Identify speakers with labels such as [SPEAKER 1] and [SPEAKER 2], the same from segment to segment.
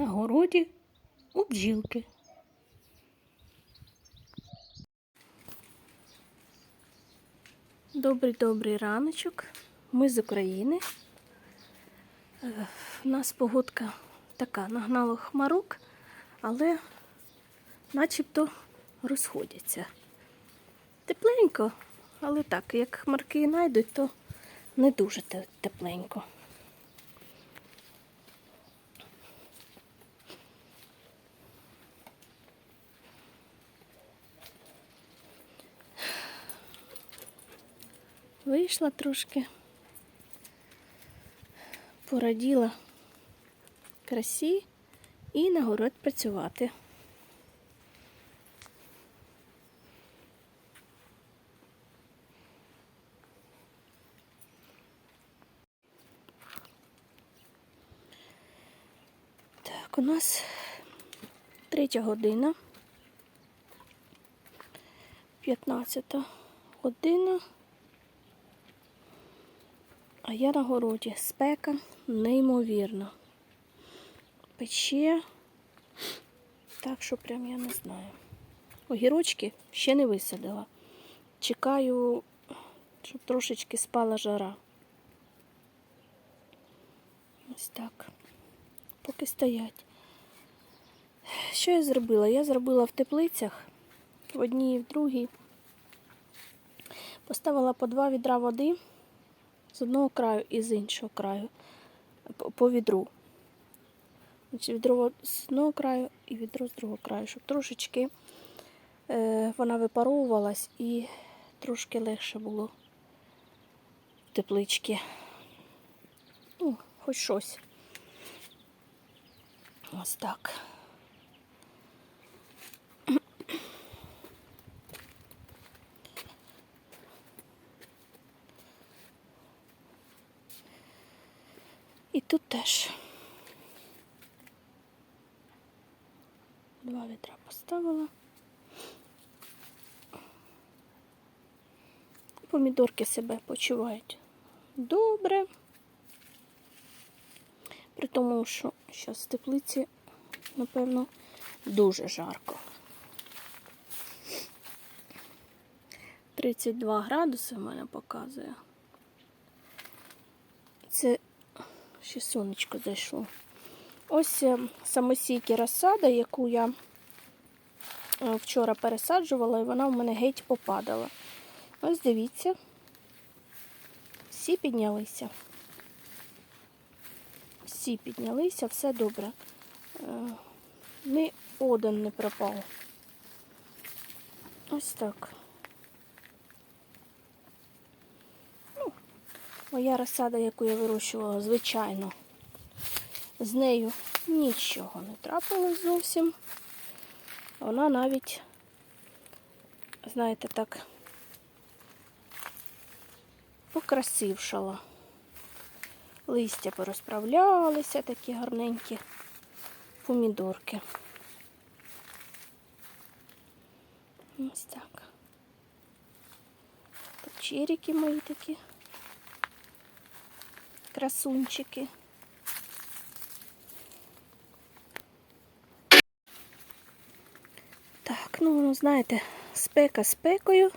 [SPEAKER 1] на городі у бджілки. Добрий добрий раночок. Ми з України. Е, У нас погодка така, нагнало хмарок, але начебто розходяться. Тепленько, але так, як хмарки знайдуть, то не дуже тепленько. Вийшла трошки, пораділа красі і на город працювати. Так, у нас третя година. 15 година. А я на городі. Спека неймовірна. Пече. Так що прям я не знаю. Огірочки ще не висадила. Чекаю, щоб трошечки спала жара. Ось так. Поки стоять. Що я зробила? Я зробила в теплицях в одній і в другій. Поставила по два відра води з одного краю і з іншого краю по- відру. Відро з одного краю і відро з другого краю, щоб трошечки е, вона випаровувалась і трошки легше було в теплички. Ну, хоч щось. Ось так. І тут теж. Два відра поставила. Помідорки себе почувають добре. При тому, що зараз в теплиці, напевно, дуже жарко. 32 градуси в мене показує. Це ще сонечко зайшло. Ось е, самосійки розсада, яку я е, вчора пересаджувала, і вона в мене геть попадала. Ось дивіться, всі піднялися. Всі піднялися, все добре. Е, Ні один не пропав. Ось так. Моя розсада, яку я вирощувала, звичайно, з нею нічого не трапилось зовсім. Вона навіть, знаєте, так покрасившала. Листя порозправлялися, такі гарненькі помідорки. Ось так. Черіки мої такі. Красунчики. Так, ну, ну знаєте, спека спекою,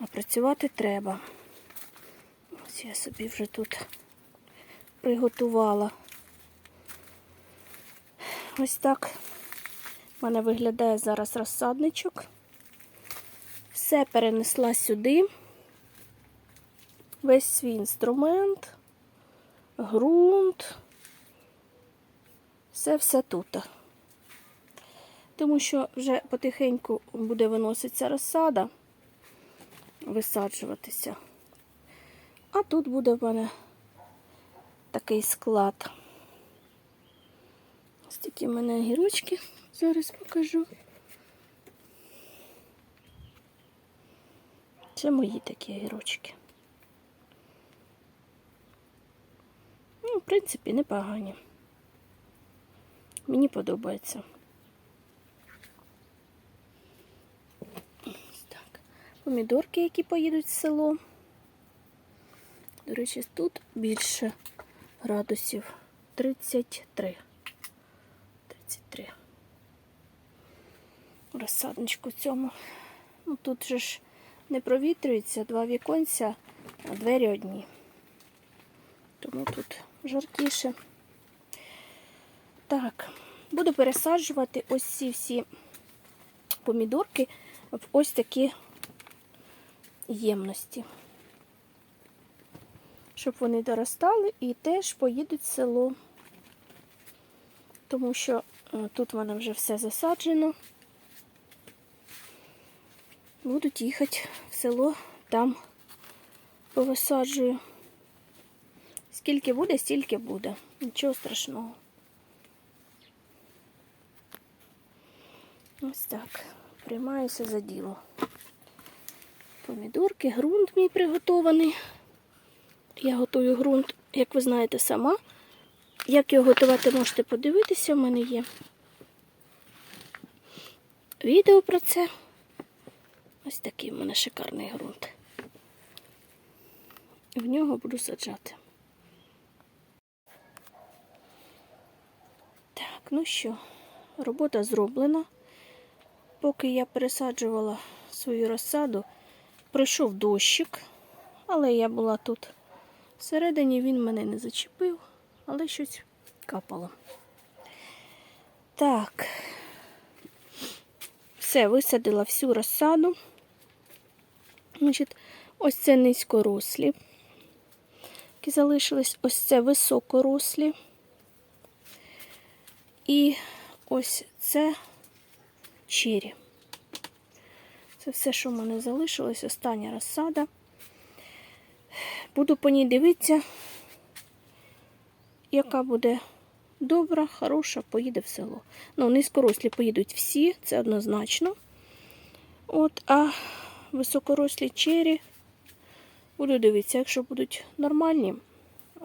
[SPEAKER 1] а працювати треба. Ось я собі вже тут приготувала. Ось так в мене виглядає зараз розсадничок. Все перенесла сюди. Весь свій інструмент, ґрунт. Все-все тут. Тому що вже потихеньку буде виноситися розсада, висаджуватися. А тут буде в мене такий склад. Ось такі в мене огірочки. Зараз покажу. Це мої такі огірочки. Ну, в принципі, непогані. Мені подобається. Так. Помідорки, які поїдуть в село. До речі, тут більше градусів 33. 23. Розсадничку цьому. Ну, тут же ж не провітрюється, два віконця, а двері одні. Тому тут жаркіше. Так, буду пересаджувати ось ці всі помідорки в ось такі ємності. Щоб вони доростали і теж поїдуть в село. Тому що е, тут в мене вже все засаджено. Будуть їхати в село, там повисаджую. Скільки буде, стільки буде. Нічого страшного. Ось так. Приймаюся за діло. Помідорки, ґрунт мій приготований. Я готую ґрунт, як ви знаєте, сама. Як його готувати, можете подивитися, в мене є відео про це. Ось такий в мене шикарний ґрунт. В нього буду саджати. Так, ну що, робота зроблена. Поки я пересаджувала свою розсаду, пройшов дощик, але я була тут всередині, він мене не зачепив, але щось капало. Так, все, висадила всю розсаду. Значить, ось це низькорослі, які залишились, ось це високорослі. І ось це чері. Це все, що в мене залишилось, остання розсада. Буду по ній дивитися, яка буде добра, хороша, поїде в село. Ну, низькорослі поїдуть всі, це однозначно. От, а високорослі чері буду дивитися, якщо будуть нормальні,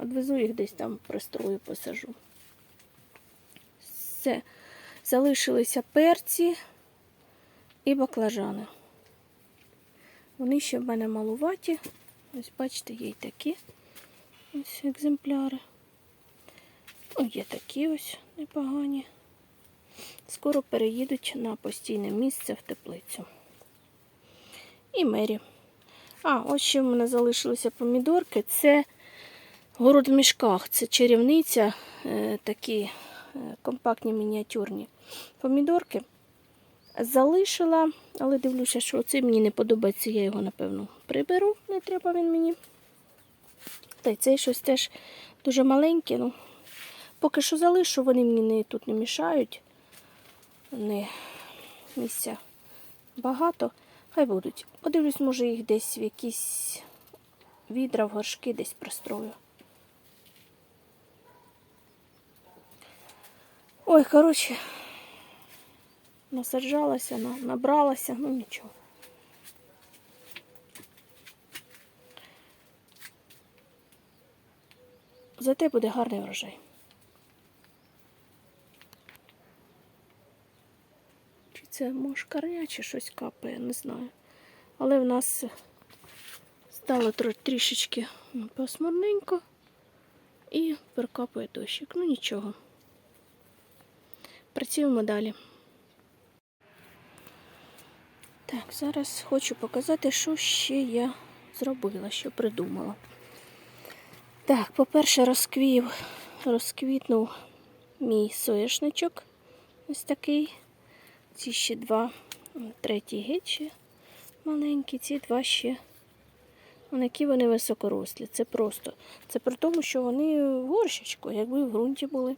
[SPEAKER 1] відвезу їх десь там пристрою посажу. Все. Залишилися перці і баклажани. Вони ще в мене малуваті. Ось, бачите, є й такі ось екземпляри. О, є такі ось непогані. Скоро переїдуть на постійне місце в теплицю. І мері. А, ось ще в мене залишилися помідорки. Це город в мішках. Це чарівниця, е, такі компактні мініатюрні помідорки. Залишила, але дивлюся, що оцей мені не подобається, я його, напевно, приберу, не треба він мені. Та й цей щось теж дуже маленький. Ну, поки що залишу, вони мені не, тут не мішають. Не місця багато. Хай будуть. Подивлюсь, може їх десь в якісь відра, в горшки десь пристрою. Ой, коротше, насаджалася, набралася, ну нічого. Зате буде гарний врожай. Чи це мошкарня, чи щось капає, не знаю. Але в нас стало трішечки пасмурненько і перекапує дощик. Ну нічого. Працюємо далі. Так, зараз хочу показати, що ще я зробила, що придумала. Так, по-перше, розквів, розквітнув мій соєшничок. Ось такий. Ці ще два, третій геть ще маленький, ці два ще. Які вони високорослі. Це просто. Це при тому, що вони в горщичку, якби в ґрунті були.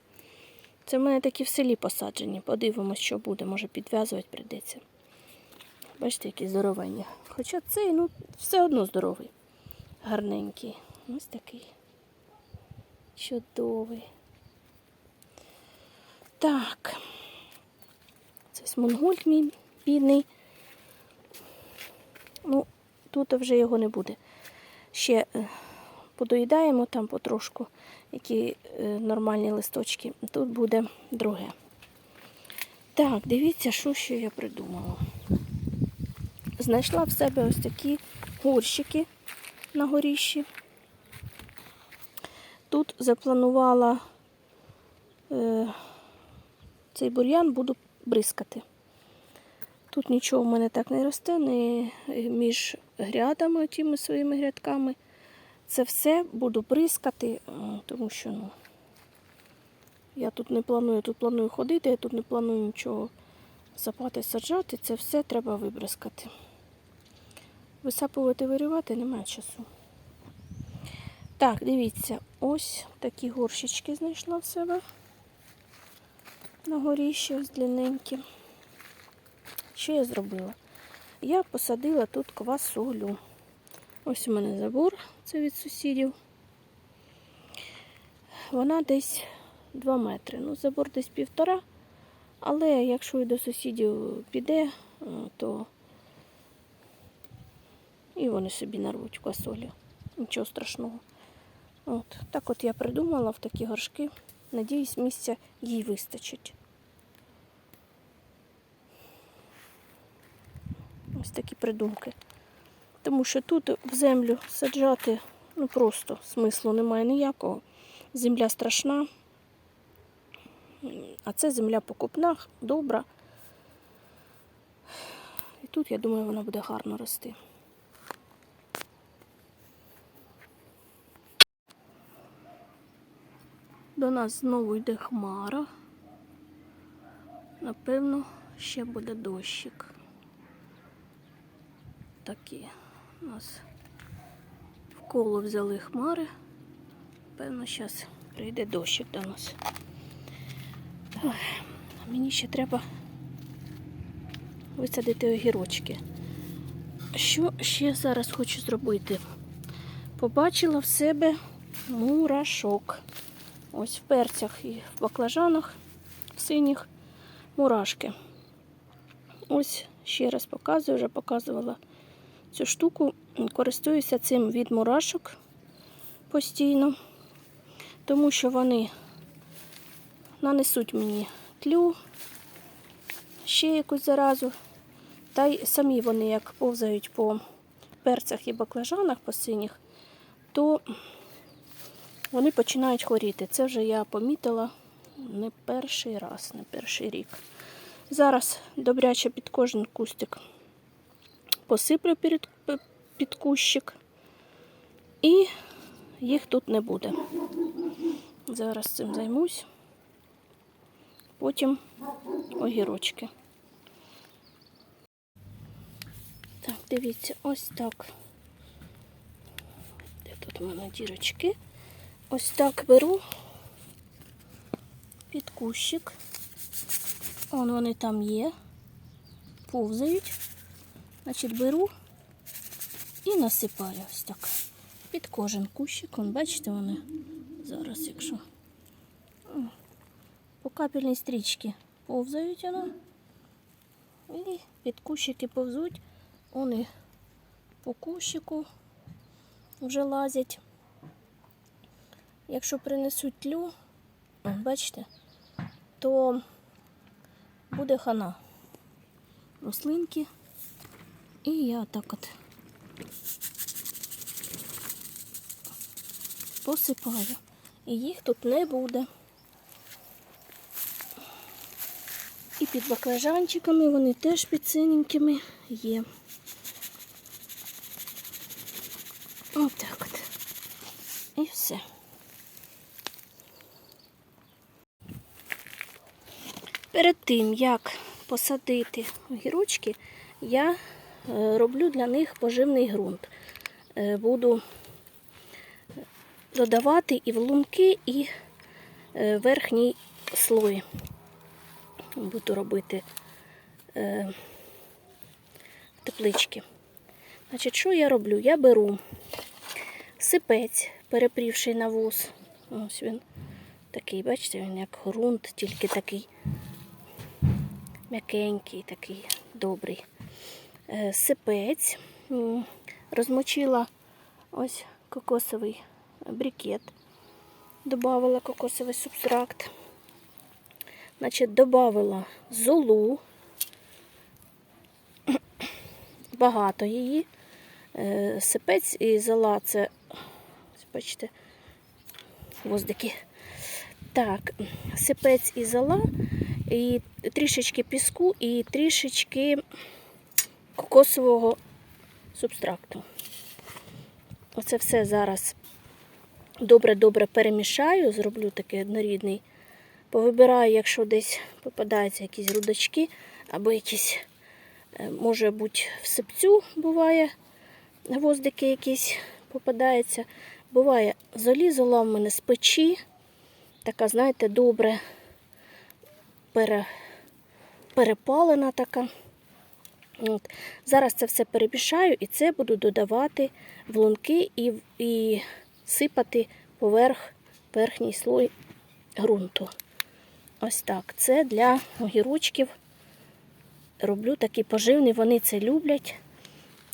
[SPEAKER 1] Це в мене такі в селі посаджені. Подивимось, що буде. Може підв'язувати прийдеться. Бачите, які здоровенні. Хоча цей, ну, все одно здоровий. Гарненький. Ось такий. Чудовий. Так. Це смонгольд мій бідний. Ну, тут вже його не буде. Ще е, подоїдаємо там потрошку, які е, нормальні листочки. Тут буде друге. Так, дивіться, що ще я придумала. Знайшла в себе ось такі горщики на горіщі. Тут запланувала е, цей бур'ян буду бризкати. Тут нічого в мене так не росте, не між грядами, тими своїми грядками. Це все буду бризкати, е, тому що ну, я тут не планую, тут планую ходити, я тут не планую нічого сапати, саджати. Це все треба вибризкати. Висапувати, вирівати немає часу. Так, дивіться, ось такі горщички знайшла в себе на горіщі, ось длинненькі. Що я зробила? Я посадила тут квасолю. Ось у мене забор, це від сусідів. Вона десь 2 метри. Ну, забор десь півтора. Але якщо і до сусідів піде, е, то і вони собі нарвуть квасолю. Нічого страшного. От. Так от я придумала в такі горшки. Надіюсь, місця їй вистачить. Ось такі придумки. Тому що тут в землю саджати ну просто смислу немає ніякого. Земля страшна. А це земля покупна, добра. І тут, я думаю, вона буде гарно рости. До нас знову йде хмара. Напевно, ще буде дощик. Такі у нас в коло взяли хмари. Певно, зараз прийде дощик до нас. Ой, мені ще треба висадити огірочки. Що ще зараз хочу зробити? Побачила в себе мурашок. Ось в перцях і в баклажанах в синіх мурашки. Ось ще раз показую, вже показувала цю штуку. Користуюся цим від мурашок постійно, тому що вони нанесуть мені тлю, ще якусь заразу. Та й самі вони, як повзають по перцях і баклажанах по синіх, то вони починають хворіти. Це вже я помітила не перший раз, не перший рік. Зараз добряче під кожен кустик посиплю під, під кущик, і їх тут не буде. Зараз цим займусь. Потім огірочки. Так, дивіться, ось так. Де тут у мене дірочки? Ось так беру під кущик. Вон вони там є, повзають. Значить, беру і насипаю ось так. Під кожен кущик. Вон, бачите, вони зараз, якщо по капельній стрічці повзають воно. І під кущики повзуть. Вони по кущику вже лазять. Якщо принесуть тлю, бачите, то буде хана рослинки. І я так от посипаю. І їх тут не буде. І під баклажанчиками вони теж під синенькими є. Отак от. І все. Перед тим, як посадити огірочки, я роблю для них поживний ґрунт. Е, Буду додавати і влунки, і е, верхній слой. Буду робити е, теплички. Значить, що я роблю? Я беру сипець, перепрівший навоз. Ось він такий, бачите, він як ґрунт, тільки такий м'якенький, такий добрий. Е, Сипець, розмочила ось кокосовий брикет, додавала кокосовий субстракт, значить, додавала золу, багато її. Е, Сипець і зола це, бачите, гвоздики. Так, сипець і зола і трішечки піску, і трішечки кокосового субстракту. Оце все зараз добре-добре перемішаю, зроблю такий однорідний. Повибираю, якщо десь попадаються якісь грудочки або якісь, е, може бути, в сипцю буває, гвоздики якісь попадаються. Буває золі, зола в мене з печі. Така, знаєте, добре пере, перепалена така. От. Зараз це все перемішаю і це буду додавати в лунки і, і сипати поверх верхній слой ґрунту. Ось так. Це для огірочків. Роблю такі поживні, вони це люблять,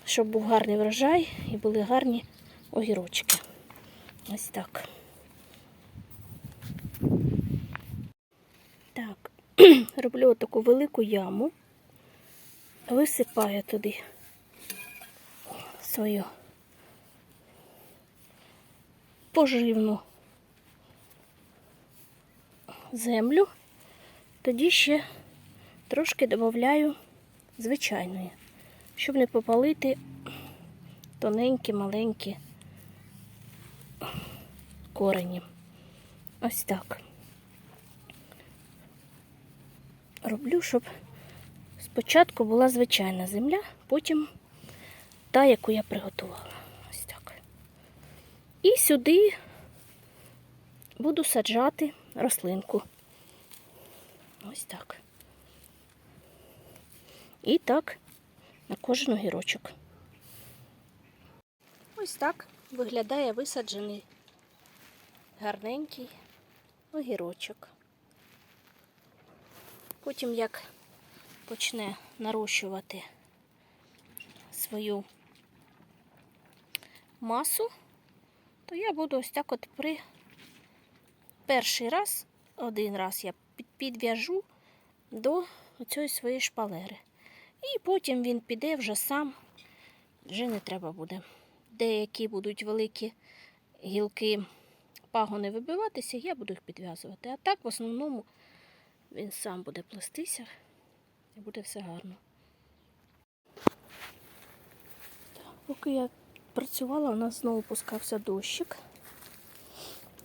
[SPEAKER 1] щоб був гарний врожай і були гарні огірочки. Ось так. Так, роблю таку велику яму, висипаю туди свою поживну землю, тоді ще трошки додаю звичайної, щоб не попалити тоненькі, маленькі корені. Ось так. Роблю, щоб спочатку була звичайна земля, потім та, яку я приготувала. Ось так. І сюди буду саджати рослинку. Ось так. І так на кожен огірочок. Ось так виглядає висаджений гарненький огірочок. Потім, як почне нарощувати свою масу, то я буду ось так от при перший раз, один раз я підв'яжу до цієї своєї шпалери. І потім він піде вже сам, вже не треба буде. Деякі будуть великі гілки пагони вибиватися, я буду їх підв'язувати. А так в основному він сам буде плестися і буде все гарно. Поки я працювала, у нас знову пускався дощик.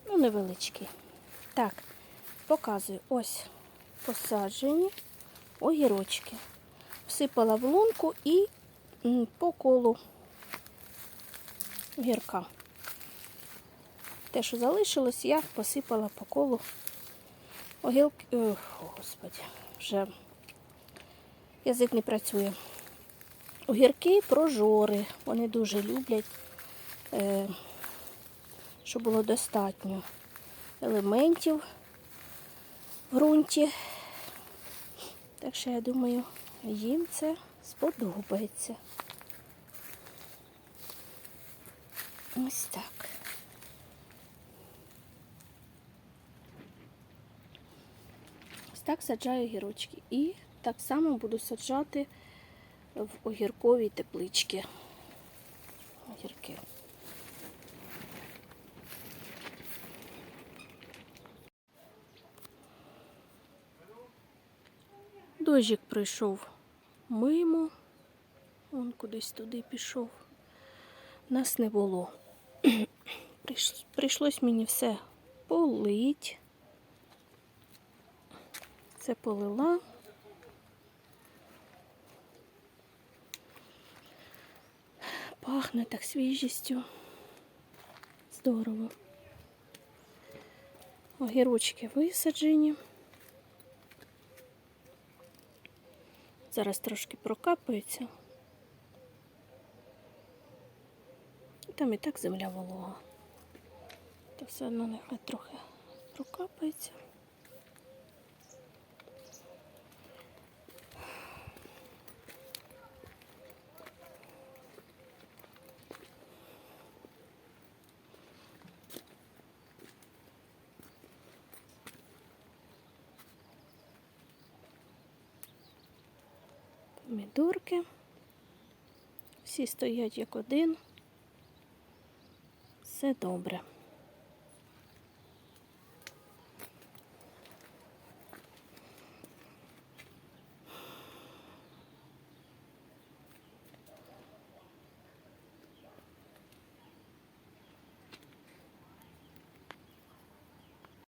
[SPEAKER 1] Ну, невеличкий. Так, показую. Ось посаджені огірочки. Всипала в лунку і по колу гірка. Те, що залишилось, я посипала по колу огілки. Ох, господи, вже язик не працює. Огірки прожори. Вони дуже люблять, е, щоб було достатньо елементів в ґрунті. Так що я думаю, їм це сподобається. Ось так. Ось так саджаю огірочки. І так само буду саджати в огірковій тепличці. Огірки. Дощик прийшов мимо, он кудись туди пішов. Нас не було. Прийш- Прийшлось мені все полить. Це полила. Пахне так свіжістю. Здорово. Огірочки висаджені. Зараз трошки прокапаються. Там і так земля волога. То все одно нехай трохи прокапається. Помідорки. Всі стоять як один. Все добре.